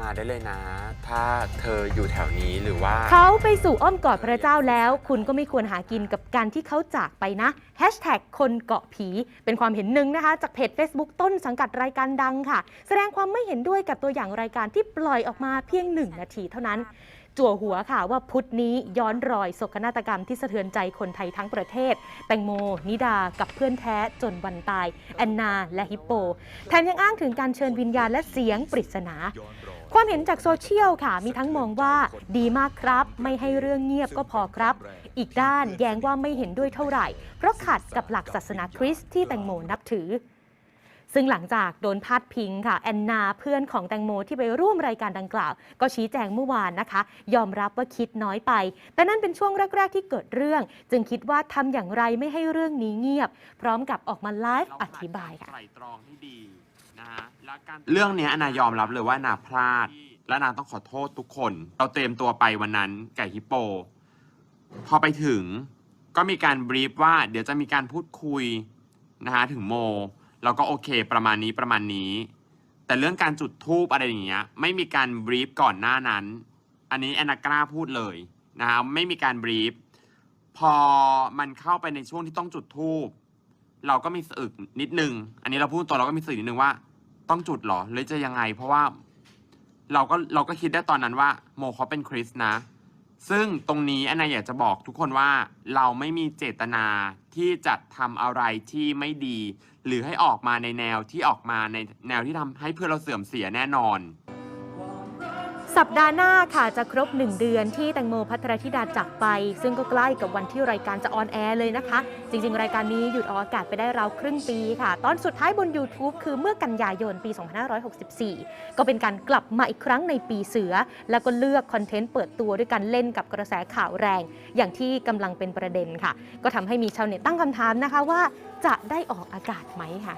มาได้เลยนะ ถ้าเธออยู่แถวนี้หรือว่า เขาไปสู่อ้อมกอดพระเจ้าแล้ว คุณก็ไม่ควรหากินกับการที่เขาจากไปนะแฮชแท็กคนเกาะผี เป็นความเห็นหนึ่งนะคะ จากเพจ Facebook ต้นสังกัดรายการดังค่ะ แสดงความไม่เห็นด้วยกับตัวอย่างรายการที่ปล่อยออกมาเพียงหนึ่งนาทีเท่านั้นจั่วหัวค่ะว่าพุธนี้ย้อนรอยโศกนาฏกรรมที่สะเทือนใจคนไทยทั้งประเทศ แตงโม นิดากับเพื่อนแท้จนวันตาย แอนนา และฮิปโป แถมยังอ้างถึงการเชิญวิญญาณและเสียงปริศนา ความเห็นจากโซเชียลค่ะ มีทั้งมองว่าดีมากครับ ไม่ให้เรื่องเงียบก็พอครับ อีกด้านแย้งว่าไม่เห็นด้วยเท่าไหร่ เพราะขัดกับหลักศาสนาคริสต์ที่แตงโมนับถือ ซึ่งหลังจากโดนพาดพิงค่ะแอนนาเพื่อนของแตงโมที่ไปร่วมรายการดังกล่าว ก็ชี้แจงเมื่อวานนะคะ ยอมรับว่าคิดน้อยไป แต่นั่นเป็นช่วงแรก ๆ ที่เกิดเรื่อง จึงคิดว่าทำอย่างไรไม่ให้เรื่องนี้เงียบ พร้อมกับออกมาไลฟ์อธิบายค่ะไตรตรองให้ดีนะฮะเรื่องนี้อนายอมรับเลยว่านาพลาด และนาต้องขอโทษทุกคน เราเตรียมตัวไปวันนั้นไก่ฮิปโป พอไปถึงก็มีการบรีฟว่าเดี๋ยวจะมีการพูดคุยนะฮะถึงโม เราก็โอเค ประมาณนี้ประมาณนี้ แต่เรื่องการจุดทูปอะไรอย่างเงี้ยไม่มีการบรีฟก่อนหน้านั้น อันนี้แอนนากล้าพูดเลยนะฮะไม่มีการบรีฟพอมันเข้าไปในช่วงที่ต้องจุดทูปเราก็มีสะอึกนิดนึง อันนี้เราพูดตัวเราก็มีสื่อนิดนึงว่า ต้องจุดเหรอหรือจะยังไง เพราะว่า เราก็เราก็คิดได้ตอนนั้นว่า โมเขาเป็นคริสนะ ซึ่งตรงนี้อันนายอยากจะบอกทุกคนว่าเราไม่มีเจตนาที่จะทำอะไรที่ไม่ดี หรือให้ออกมาในแนวที่ออกมาในแนวที่ทำให้เพื่อนเราเสื่อมเสียแน่นอน สัปดาห์หน้าค่ะจะครบ 1 เดือนที่แตงโมพัทรธิดาจากไป ซึ่งก็ใกล้กับวันที่รายการจะออนแอร์เลยนะคะ จริง ๆ รายการนี้หยุดออกอากาศไปได้ราวครึ่งปีค่ะ ตอนสุดท้ายบน YouTube คือเมื่อกันยายนปี 2564 ก็เป็นการกลับมาอีกครั้งในปีเสือ แล้วก็เลือกคอนเทนต์เปิดตัวด้วยการเล่นกับกระแสข่าวแรง อย่างที่กำลังเป็นประเด็นค่ะ ก็ทำให้มีชาวเน็ตตั้งคำถามนะคะว่าจะได้ออกอากาศไหมค่ะ